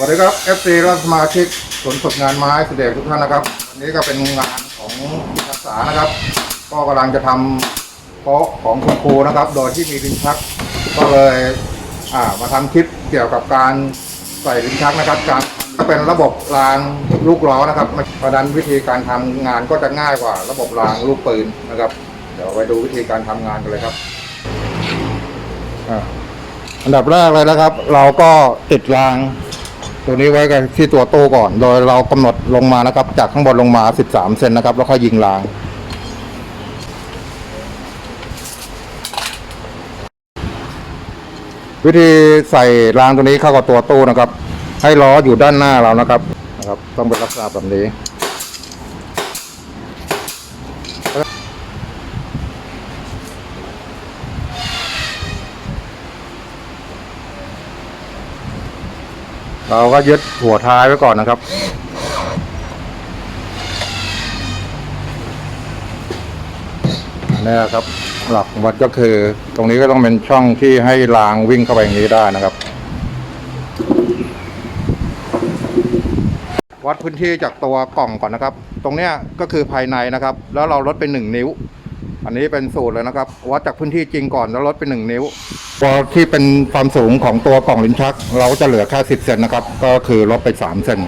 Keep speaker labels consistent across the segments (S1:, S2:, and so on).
S1: สวัสดีครับ FC และสมาชิกศูนย์ฝึกงานไม้เสด็จทุกท่านนะครับวันนี้ก็เป็นงานของจิตอาสานะครับ ก็กำลังจะทำโป๊ะของคุณครูนะครับ โดยที่มีลิ้นชัก ก็เลยอ่ามาทำคลิปเกี่ยวกับการใส่ลิ้นชักนะครับ การเป็นระบบรางลูกล้อนะครับเพราะฉะนั้นวิธีการทำงานก็จะง่ายกว่า ระบบรางลูกปืนนะครับ เดี๋ยวไปดูวิธีการทำงานกันเลยครับอ่าอันดับแรกเลยนะครับ เราก็ติดราง ตัวนี้ไว้กันที่ตัวโต้ก่อน โดยเรากำหนดลงมานะครับ จากข้างบนลงมา 13 เซนนะครับ แล้วค่อยยิงราง วิธีใส่รางตัวนี้เข้ากับตัวตู้นะครับ ให้ล้ออยู่ด้านหน้าเรานะครับนะครับ ต้องเป็นลักษณะแบบนี้ เราก็ยึดหัวท้ายไว้ก่อนนะครับ อันนี้ครับ หลักวัดก็คือ ตรงนี้ก็ต้องเป็นช่องที่ให้รางวิ่งเข้าไปอย่างนี้ได้นะครับ วัดพื้นที่จากตัวกล่องก่อนนะครับ ตรงเนี้ยก็คือภายในนะครับ แล้วเราลดเป็นหนึ่งนิ้ว อันนี้เป็นสูตรเลยนะครับ วัดจากพื้นที่จริงก่อนแล้วลดเป็นหนึ่งนิ้ว พอที่เป็นความสูงของตัวกล่องลิ้นชัก เราก็จะเหลือแค่สิบเซนนะครับ ก็คือลดไปสามเซน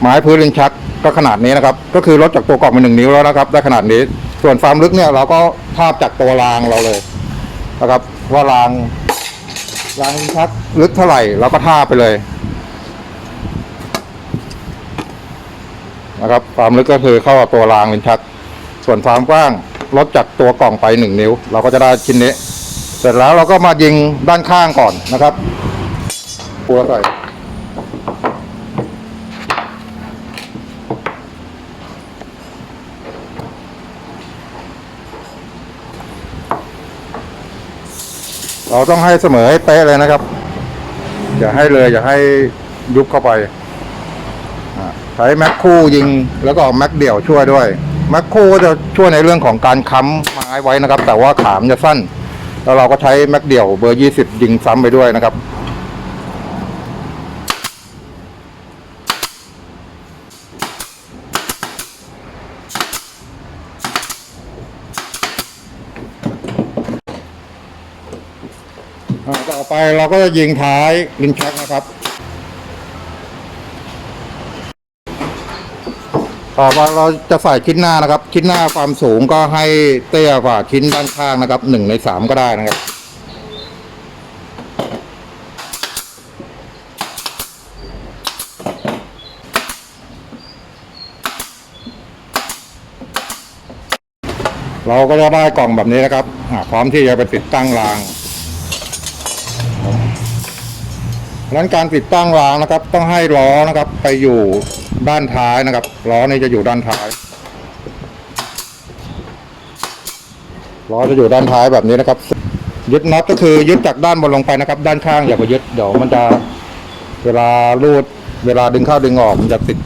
S1: ไม้พื้นลิ้นชักก็ขนาดนี้นะครับ ก็คือลดจากตัวกล่องเป็นหนึ่งนิ้วแล้วนะครับ ได้ขนาดนี้ ส่วนความลึกเนี่ยเราก็ภาพจากตัวรางเราเลยนะครับ ว่ารางรางลิ้นชักลึกเท่าไหร่เราก็ท่าบไปเลยนะครับ ความลึกก็คือเข้ากับตัวรางลิ้นชัก ส่วนความกว้างลดจากตัวกล่องไปหนึ่งนิ้ว เราก็จะได้ชิ้นนี้ สร็จแล้วเราก็มายิงด้านข้างก่อนนะครับปัวใส่เราต้องให้เสมอให้เป๊ะเลยนะครับ อย่าให้เลย อย่าให้ยุบเข้าไปใช้แม็กคู่ยิงแล้วก็แม็กเดี่ยวช่วยด้วยแม็กคู่ก็จะช่วยในเรื่องของการค้ำไม้ไว้นะครับ แต่ว่าขามจะสั้น แล้วเราก็ใช้แม็กเดี่ยวเบอร์ 20 ยิงซ้ำไปด้วยนะครับ ต่อไปเราก็จะยิงท้ายลินชักนะครับ ต่อมาเราจะใส่ชิ้นหน้านะครับ ชิ้นหน้าความสูงก็ให้เตี้ยกว่าชิ้นด้านข้างนะครับหนึ่งในสามก็ได้นะครับเราก็จะได้กล่องแบบนี้นะครับ พร้อมที่จะไปติดตั้งราง นั้นการติดตั้งรางนะครับ ต้องให้ล้อนะครับ ไปอยู่ด้านท้ายนะครับล้อนี่จะอยู่ด้านท้ายล้อจะอยู่ด้านท้ายแบบนี้นะครับ ยึดน็อตก็คือยึดจากด้านบนลงไปนะครับ ด้านข้างอย่าไปยึดเดี๋ยวมันจะเวลารูดเวลาดึงเข้าดึงออกมันจะติด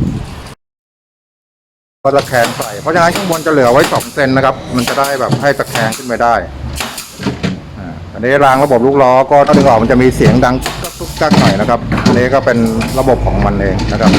S1: ก็ตะแคงใส่เพราะฉะนั้นข้างบนจะเหลือไว้สองเซนนะครับ มันจะได้แบบให้ตะแคงขึ้นไปได้อันนี้รางระบบลูกล้อก็ถ้าดึงออกมันจะมีเสียงดัง กักหน่อยนะครับ อันนี้ก็เป็นระบบของมันเองนะครับ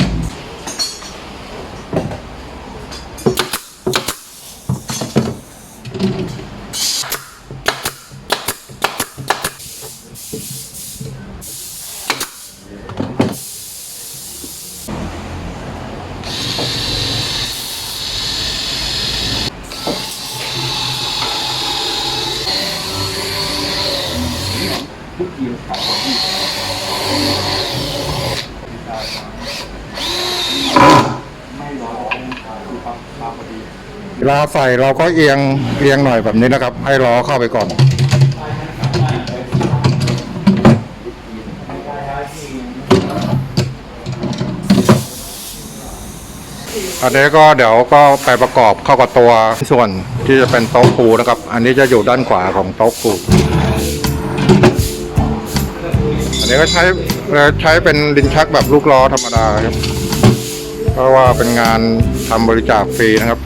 S1: เวลาใส่เราก็เอียงเอียงหน่อยแบบนี้นะครับ ให้ล้อเข้าไปก่อน อันนี้ก็เดี๋ยวก็ไปประกอบเข้ากับตัวส่วนที่จะเป็นโต๊ะปูนะครับ อันนี้จะอยู่ด้านขวาของโต๊ะปูอันนี้ก็ใช้ใช้เป็นดินชักแบบลูกล้อธรรมดาครับ เพราะว่าเป็นงานทำบริจาคฟรีนะครับ